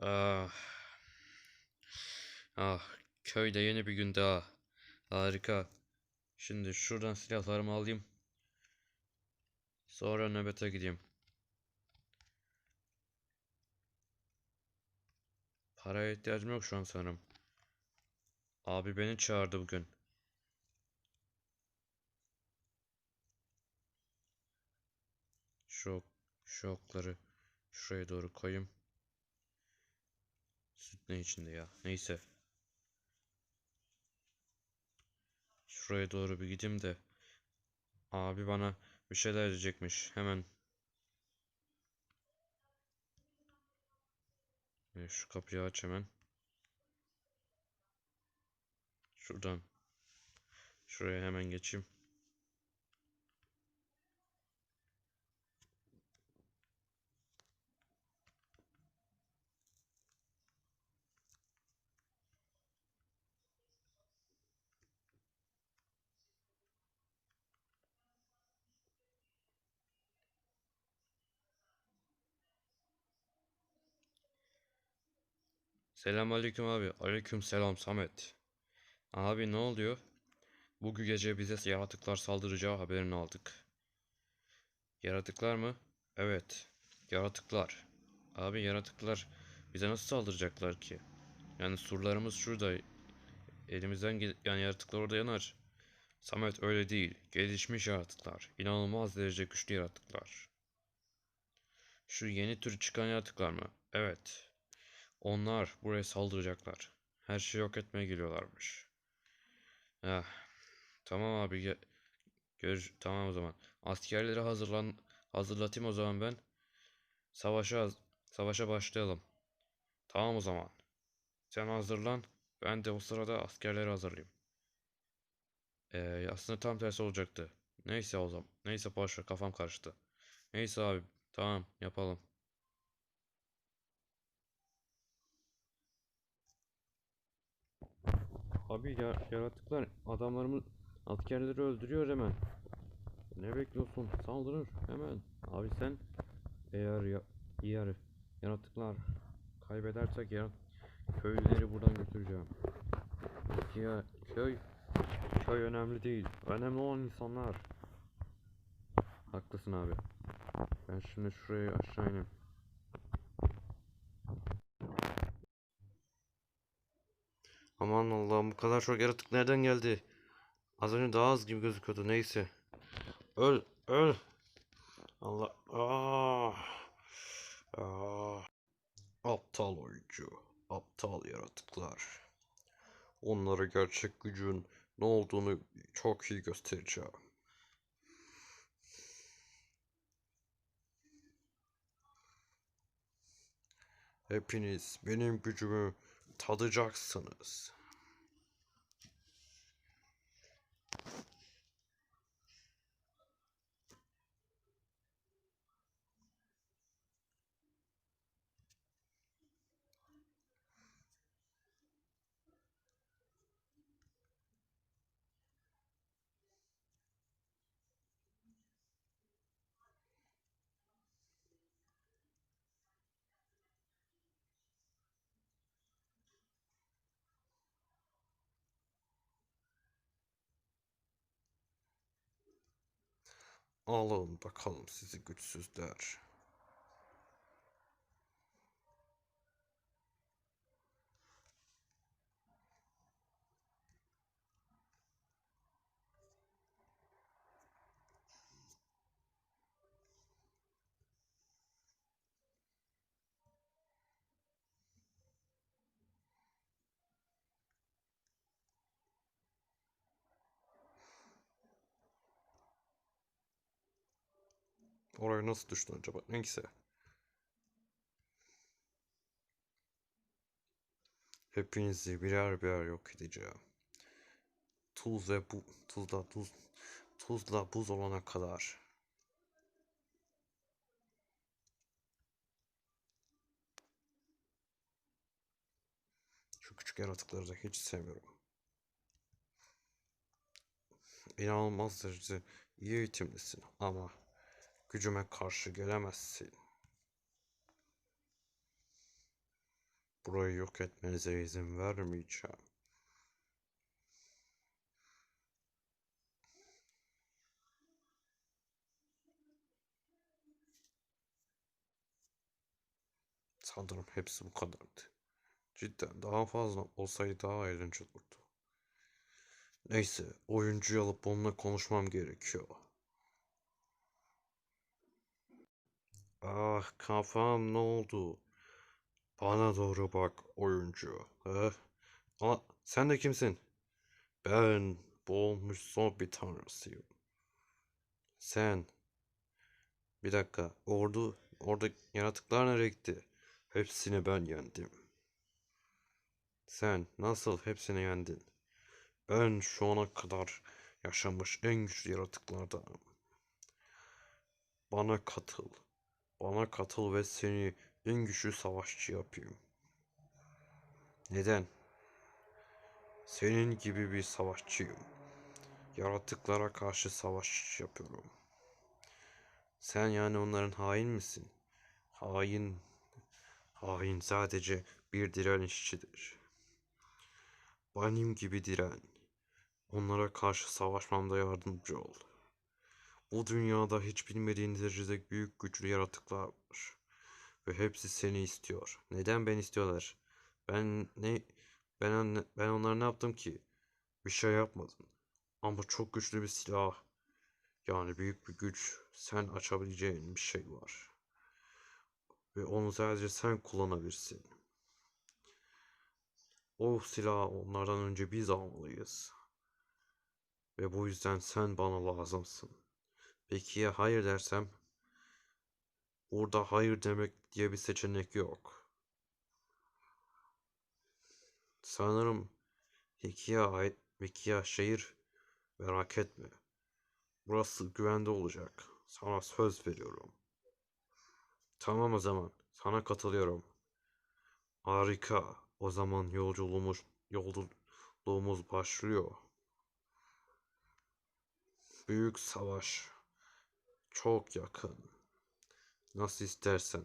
Ah. Ah, köyde yeni bir gün daha. Harika. Şimdi şuradan silahlarımı alayım. Sonra nöbete gideyim. Paraya ihtiyacım yok şu an sanırım. Abi beni çağırdı bugün. Şu, ok- şu okları şuraya doğru koyayım. Süt ne içinde ya? Neyse. Şuraya doğru bir gideyim de. Abi bana bir şeyler diyecekmiş. Hemen. E, Şu kapıyı aç hemen. Şuradan. Şuraya hemen geçeyim. Selamünaleyküm abi. Aleyküm selam Samet. Abi ne oluyor? Bu gece bize yaratıklar saldıracağı haberini aldık. Yaratıklar mı? Evet. Yaratıklar. Abi yaratıklar bize nasıl saldıracaklar ki? Yani surlarımız şurada. Elimizden yani yaratıklar orada yanar. Samet öyle değil. Gelişmiş yaratıklar. İnanılmaz derece güçlü yaratıklar. Şu yeni tür çıkan yaratıklar mı? Evet. Onlar buraya saldıracaklar. Her şeyi yok etmeye geliyorlarmış. Ah, tamam abi ge- gör tamam o zaman. Askerleri hazırlan hazırlatayım o zaman ben. Savaşa savaşa başlayalım. Tamam o zaman. Sen hazırlan. Ben de o sırada askerleri hazırlayayım. Ee, aslında tam tersi olacaktı. Neyse o zaman. Neyse boş kafam karıştı. Neyse abi. Tamam yapalım. Abi ya yaratıklar adamlarımız askerleri öldürüyor hemen. Ne bekliyorsun? Saldırır hemen. Abi sen eğer ya eğer yaratıklar kaybedersek ya köylüleri buradan götüreceğim. Ya köy köy önemli değil. Önemli olan insanlar. Haklısın abi. Ben şimdi şuraya aşağı ineyim. Aman Allah'ım bu kadar çok yaratık nereden geldi? Az önce daha az gibi gözüküyordu neyse. Öl öl. Allah. Ah. Ah. Aptal oyuncu. Aptal yaratıklar. Onlara gerçek gücün ne olduğunu çok iyi göstereceğim. Hepiniz benim gücümü tadacaksınız. Alın bakalım sizi güçsüzler. Oraya nasıl düştün acaba? Neyse. Hepinizi birer birer yok edeceğim. Tuz ve bu tuzla tuz tuzla buz olana kadar. Şu küçük yaratıkları da hiç sevmiyorum. İnanılmaz derecede iyi eğitimlisin ama gücüme karşı gelemezsin. Burayı yok etmenize izin vermeyeceğim. Sanırım hepsi bu kadardı. Cidden daha fazla olsaydı daha eğlenceli olurdu. Neyse, oyuncuyu alıp onunla konuşmam gerekiyor. Ah kafam ne oldu? Bana doğru bak oyuncu. Eh? Aa, sen de kimsin? Ben boğulmuş zombi tanrısıyım. Sen. Bir dakika. Ordu, orada yaratıklar nereye gitti? Hepsini ben yendim. Sen nasıl hepsini yendin? Ben şu ana kadar yaşamış en güçlü yaratıklardanım. Bana katıl. Bana katıl ve seni en güçlü savaşçı yapayım. Neden? Senin gibi bir savaşçıyım. Yaratıklara karşı savaş yapıyorum. Sen yani onların hain misin? Hain. Hain sadece bir direnişçidir. Benim gibi diren. Onlara karşı savaşmamda yardımcı ol. Bu dünyada hiç bilmediğin derecede büyük güçlü yaratıklar var. Ve hepsi seni istiyor. Neden ben istiyorlar? Ben ne ben anne- ben onlara ne yaptım ki? Bir şey yapmadım. Ama çok güçlü bir silah. Yani büyük bir güç. Sen açabileceğin bir şey var. Ve onu sadece sen kullanabilirsin. O silahı onlardan önce biz almalıyız. Ve bu yüzden sen bana lazımsın. Peki ya hayır dersem? Burada hayır demek diye bir seçenek yok. Sanırım Hekiya ait Hekiya şehir merak etme. Burası güvende olacak. Sana söz veriyorum. Tamam o zaman. Sana katılıyorum. Harika. O zaman yolculuğumuz yolculuğumuz başlıyor. Büyük savaş. Çok yakın. Nasıl istersen.